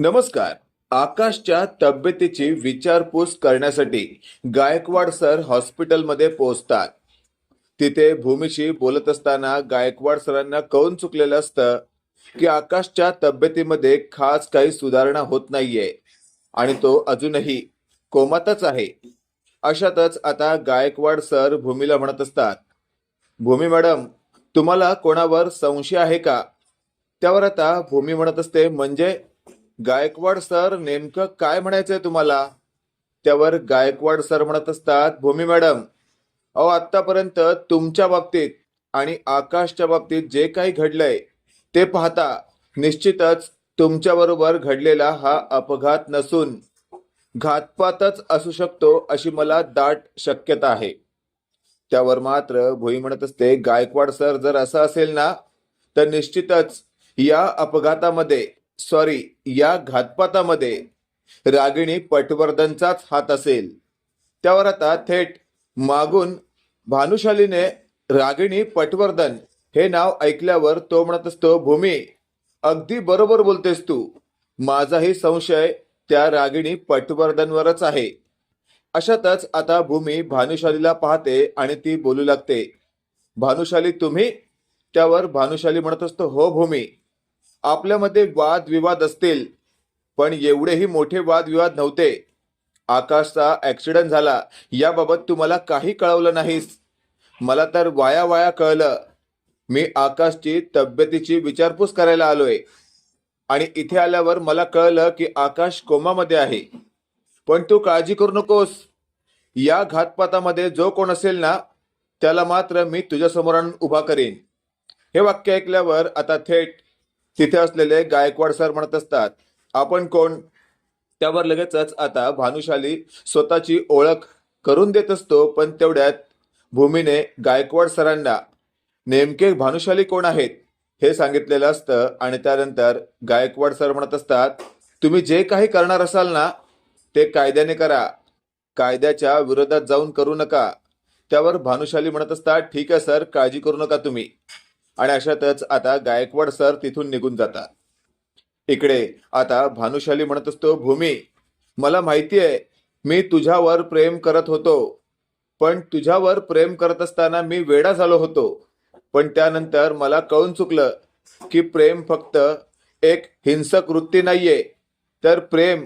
नमस्कार. आकाशच्या तब्येतीची विचारपूस करण्यासाठी गायकवाड सर हॉस्पिटलमध्ये पोहोचतात. तिथे भूमीशी बोलत असताना गायकवाड सरांना कळून चुकलेलं असतं? की आकाशच्या तब्येतीमध्ये खास काही सुधारणा होत नाहीये आणि तो अजूनही कोमातच आहे. अशातच आता गायकवाड सर भूमीला म्हणत असतात भूमी मॅडम तुम्हाला कोणावर संशय आहे का? त्यावर आता भूमी म्हणत असते म्हणजे गायकवाड सर नेमकं काय म्हणायचंय तुम्हाला? त्यावर गायकवाड सर म्हणत असतात भूमी मॅडम अहो आतापर्यंत तुमच्या बाबतीत आणि आकाशच्या बाबतीत जे काही घडलंय ते पाहता निश्चितच तुमच्याबरोबर घडलेला हा अपघात नसून घातपातच असू शकतो अशी मला दाट शक्यता आहे. त्यावर मात्र भोई म्हणत असते गायकवाड सर जर असं असेल ना तर निश्चितच या अपघातामध्ये सॉरी या घातपातामध्ये रागिणी पटवर्धनचाच हात असेल. त्यावर आता थेट मागून भानुशालीने रागिणी पटवर्धन हे नाव ऐकल्यावर तो म्हणत असतो भूमी अगदी बरोबर बोलतेस तू. माझाही संशय त्या रागिणी पटवर्धनवरच आहे. अशातच आता भूमी भानुशालीला पाहते आणि ती बोलू लागते भानुशाली तुम्ही? त्यावर भानुशाली म्हणत असतो हो भूमी. आपल्यामध्ये वादविवाद असतील पण एवढेही मोठे वादविवाद नव्हते. आकाशचा ॲक्सिडंट झाला याबाबत तुम्हाला काही कळवलं नाहीस. मला तर वाया वाया कळलं. मी आकाशची तब्येतीची विचारपूस करायला आलोय. आणि इथे आल्यावर मला कळलं की आकाश कोमामध्ये आहे. पण तू काळजी करू नकोस. या घातपातामध्ये जो कोण असेल ना त्याला मात्र मी तुझ्या समोर उभा करेन. हे वाक्य ऐकल्यावर आता थेट तिथे असलेले गायकवाड सर म्हणत असतात आपण कोण? त्यावर लगेचच आता भानुशाली स्वतःची ओळख करून देत असतो पण तेवढ्यात भूमीने गायकवाड सरांना नेमके भानुशाली कोण आहेत? हे सांगितलेलं असतं आणि त्यानंतर गायकवाड सर म्हणत असतात तुम्ही जे काही करणार असाल ना ते कायद्याने करा. कायद्याच्या विरोधात जाऊन करू नका. त्यावर भानुशाली म्हणत असतात ठीक आहे सर काळजी करू नका तुम्ही. आणि अशातच आता गायकवाड सर तिथून निघून जातात. इकडे आता भानुशाली म्हणत असतो भूमी मला माहिती आहे मी तुझ्यावर प्रेम करत होतो. पण तुझ्यावर प्रेम करत असताना मी वेडा झालो होतो. पण त्यानंतर मला कळून चुकलं की प्रेम फक्त एक हिंसक वृत्ती नाहीये. तर प्रेम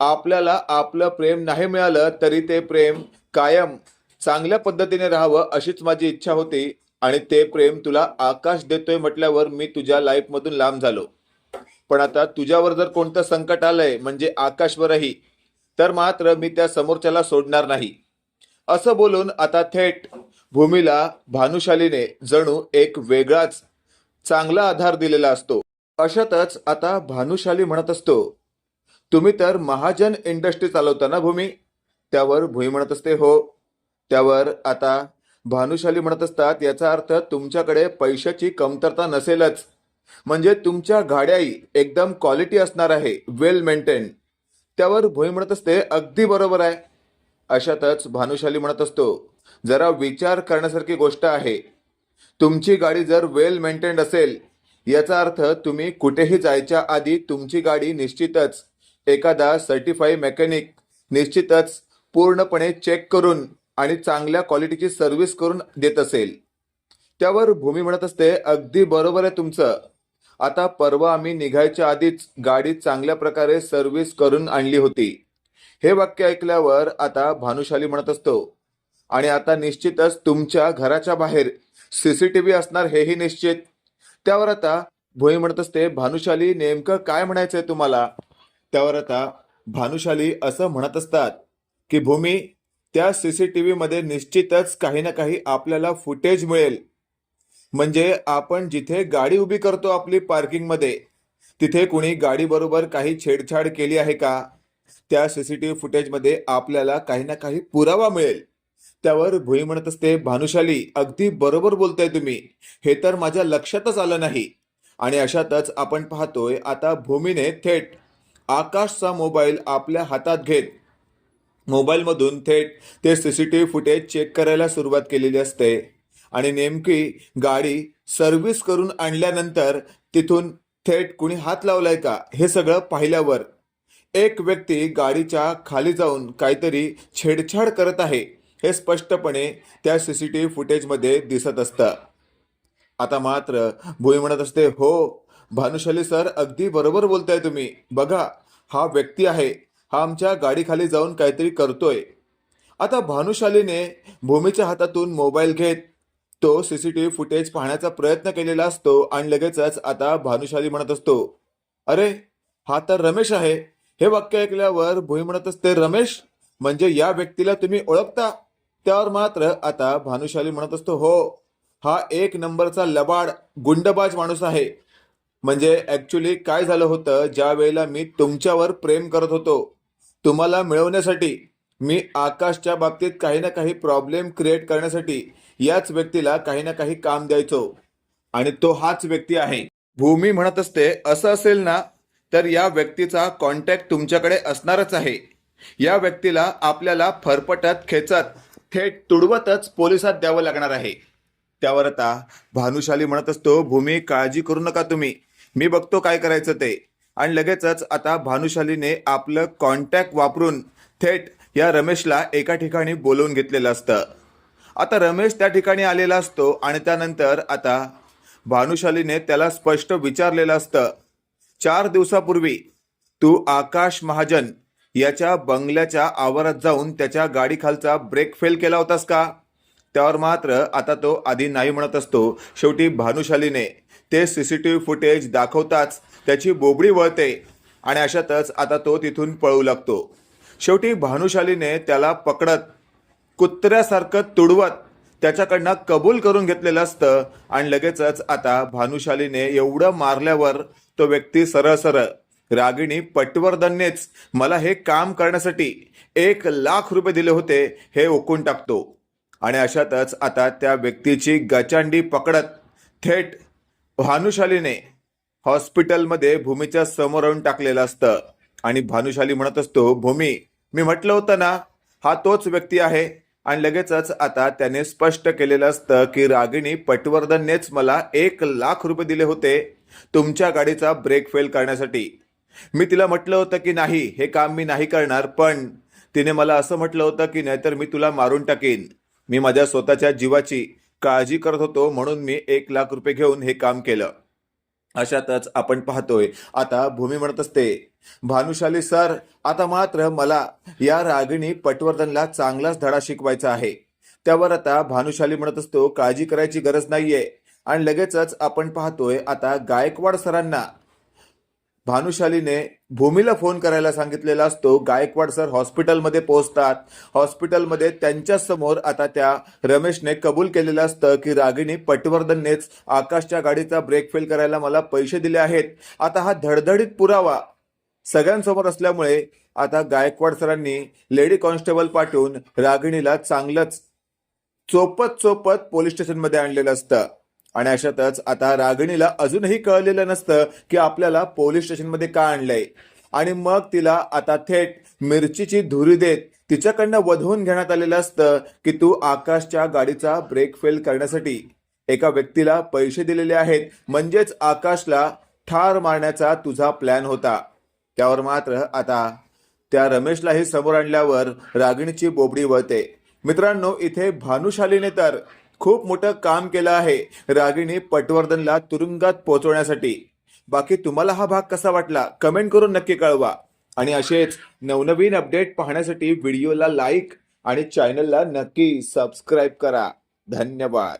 आपल्याला आपलं प्रेम नाही मिळालं तरी ते प्रेम कायम चांगल्या पद्धतीने राहावं अशीच माझी इच्छा होती. आणि ते प्रेम तुला आकाश देतोय म्हटल्यावर मी तुझ्या लाईफमधून लांब झालो. पण आता तुझ्यावर जर कोणतं संकट आलंय म्हणजे आकाशवरही तर मात्र मी त्या समोरच्याला सोडणार नाही. असं बोलून आता थेट भूमीला भानुशालीने जणू एक वेगळाच चांगला आधार दिलेला असतो. अशातच आता भानुशाली म्हणत असतो तुम्ही तर महाजन इंडस्ट्री चालवता ना भूमी? त्यावर भूमी म्हणत असते हो. त्यावर आता भानुशाली म्हणत असतात याचा अर्थ तुमच्याकडे पैशाची कमतरता नसेलच. म्हणजे तुमच्या गाड्याही एकदम क्वालिटी असणार आहे वेल मेंटेन त्यावर भोई म्हणत असते अगदी बरोबर आहे. अशातच भानुशाली म्हणत असतो जरा विचार करण्यासारखी गोष्ट आहे. तुमची गाडी जर वेल मेंटेन्ड असेल याचा अर्थ तुम्ही कुठेही जायच्या आधी तुमची गाडी निश्चितच एखादा सर्टिफाई मेकॅनिक निश्चितच पूर्णपणे चेक करून आणि चांगल्या क्वालिटीची सर्व्हिस करून देत असेल. त्यावर भूमी म्हणत असते अगदी बरोबर आहे तुमचं. आता परवा आम्ही निघायच्या आधीच गाडी चांगल्या प्रकारे सर्व्हिस करून आणली होती. हे वाक्य ऐकल्यावर आता भानुशाली म्हणत असतो आणि आता निश्चितच तुमच्या घराच्या बाहेर सीसीटीव्ही असणार हेही निश्चित. त्यावर आता भोई म्हणत असते भानुशाली नेमकं काय म्हणायचंय तुम्हाला? त्यावर आता भानुशाली असं म्हणत असतात की भूमी त्या सीसीटीव्ही मध्ये निश्चितच काही ना काही आपल्याला फुटेज मिळेल. म्हणजे आपण जिथे गाडी उभी करतो आपली पार्किंगमध्ये तिथे कुणी गाडी बरोबर काही छेडछाड केली आहे का? त्या सीसीटीव्ही फुटेजमध्ये आपल्याला काही ना काही पुरावा मिळेल. त्यावर भुई म्हणत असते भानुशाली अगदी बरोबर बोलताय तुम्ही. हे तर माझ्या लक्षातच आलं नाही. आणि अशातच आपण पाहतोय आता भूमीने थेट आकाशचा मोबाईल आपल्या हातात घेत मोबाईलमधून थेट ते C C T V footage check करायला सुरुवात केलेली असते. आणि नेमकी गाडी सर्व्हिस करून आणल्यानंतर तिथून थेट कुणी हात लावलाय का हे सगळं पाहिल्यावर एक व्यक्ती गाडीच्या खाली जाऊन काहीतरी छेडछाड करत आहे हे स्पष्टपणे त्या सी सी टी व्ही फुटेजमध्ये दिसत असतं. आता मात्र भुई म्हणत असते हो भानुशाली सर अगदी बरोबर बोलताय तुम्ही. बघा हा व्यक्ती आहे हा आमच्या गाडीखाली जाऊन काहीतरी करतोय. आता भानुशालीने भूमीच्या हातातून मोबाईल घेत तो सीसीटीव्ही फुटेज पाहण्याचा प्रयत्न केलेला असतो आणि लगेचच आता भानुशाली म्हणत असतो अरे हा तर रमेश आहे. हे वाक्य ऐकल्यावर भुई म्हणत असते रमेश म्हणजे या व्यक्तीला तुम्ही ओळखता? त्यावर मात्र आता भानुशाली म्हणत असतो हो हा एक नंबरचा लबाड गुंडबाज माणूस आहे. म्हणजे ऍक्च्युली काय झालं होतं ज्या वेळेला मी तुमच्यावर प्रेम करत होतो तुम्हाला मिळवण्यासाठी मी आकाशच्या बाबतीत काही ना काही प्रॉब्लेम क्रिएट करण्यासाठी याच व्यक्तीला काही ना काही काम द्यायचो. आणि तो हाच व्यक्ती आहे. भूमी म्हणत असते असं असेल ना तर या व्यक्तीचा कॉन्टॅक्ट तुमच्याकडे असणारच आहे. या व्यक्तीला आपल्याला फरफटत खेचत थेट तुडवतच पोलिसात द्यावं लागणार आहे. त्यावर आता भानुशाली म्हणत असतो भूमी काळजी करू नका तुम्ही. मी बघतो काय करायचं ते. आणि लगेचच आता भानुशालीने आपलं कॉन्टॅक्ट वापरून थेट या रमेशला एका ठिकाणी बोलवून घेतलेलं असतं. आता रमेश त्या ठिकाणी आलेला असतो आणि त्यानंतर आता भानुशालीने त्याला स्पष्ट विचारलेलं असतं. चार दिवसापूर्वी तू आकाश महाजन याच्या बंगल्याच्या आवारात जाऊन त्याच्या गाडीखालचा ब्रेक फेल केला होतास का? त्यावर मात्र आता तो आधी नाही म्हणत असतो. शेवटी भानुशालीने ते C C T V footage दाखवताच त्याची बोबडी वळते आणि अशातच आता तो तिथून पळू लागतो. शेवटी भानुशालीने त्याला पकडत कुत्र्यासारखं तुडवत त्याच्याकडनं कबूल करून घेतलेलं असतं आणि लगेचच आता भानुशालीने एवढं मारल्यावर तो व्यक्ती सरळ सरळ रागिणी पटवर्धननेच मला हे काम करण्यासाठी एक लाख रुपये दिले होते हे ओकून टाकतो. आणि अशातच आता त्या व्यक्तीची गचांडी पकडत थेट भानुशालीने हॉस्पिटलमध्ये भूमीच्या समोर आणून टाकलेलं असतं. आणि भानुशाली म्हणत असतो भूमी मी म्हटलं होतं ना हा तोच व्यक्ती आहे. आणि लगेचच आता त्याने स्पष्ट केलेलं असतं की रागिणी पटवर्धननेच मला एक लाख रुपये दिले होते तुमच्या गाडीचा ब्रेक फेल करण्यासाठी. मी तिला म्हटलं होतं की नाही हे काम मी नाही करणार पण तिने मला असं म्हटलं होतं की नाहीतर मी तुला मारून टाकीन. मी माझ्या स्वतःच्या जीवाची काळजी करत होतो म्हणून मी एक लाख रुपये घेऊन हे काम केलं. अशातच आपण पाहतोय आता भूमी म्हणत असते भानुशाली सर आता मात्र मला या रागिणी पटवर्धनला चांगलाच धडा शिकवायचा आहे. त्यावर आता भानुशाली म्हणत असतो काळजी करायची गरज नाहीये. आणि लगेचच आपण पाहतोय आता गायकवाड सरांना भानुशालीने भूमीला फोन करायला सांगितलेला असतो गायकवाड सर हॉस्पिटलमध्ये पोहोचतात. हॉस्पिटलमध्ये त्यांच्यासमोर आता त्या रमेशने कबूल केलेलं असतं की रागिणी पटवर्धननेच आकाशच्या गाडीचा ब्रेक फेल करायला मला पैसे दिले आहेत. आता हा धडधडीत पुरावा सगळ्यांसमोर असल्यामुळे आता गायकवाड सरांनी लेडी कॉन्स्टेबल पाठवून रागिणीला चांगलंच चोपत चोपत पोलीस स्टेशनमध्ये आणलेलं असतं. आणि अशातच आता रागिणीला अजूनही कळलेलं नसतं की आपल्याला पोलीस स्टेशनमध्ये का आणलंय. आणि मग तिला आता थेट मिरचीची धुरी देत तिच्याकडनं वधवून घेण्यात आलेलं असतं की तू आकाशच्या गाडीचा ब्रेक फेल करण्यासाठी एका व्यक्तीला पैसे दिलेले आहेत. म्हणजेच आकाशला ठार मारण्याचा तुझा प्लॅन होता. त्यावर मात्र आता त्या रमेशलाही समोर आणल्यावर रागिणीची बोबडी वळते. मित्रांनो इथे भानुशालीने तर खूप मोठं काम केलं आहे रागिणी पटवर्धनला तुरुंगात पोहोचवण्यासाठी. बाकी तुम्हाला हा भाग कसा वाटला कमेंट करून नक्की कळवा. आणि असेच नवनवीन अपडेट पाहण्यासाठी व्हिडिओला लाईक आणि चॅनलला नक्की सबस्क्राईब करा. धन्यवाद.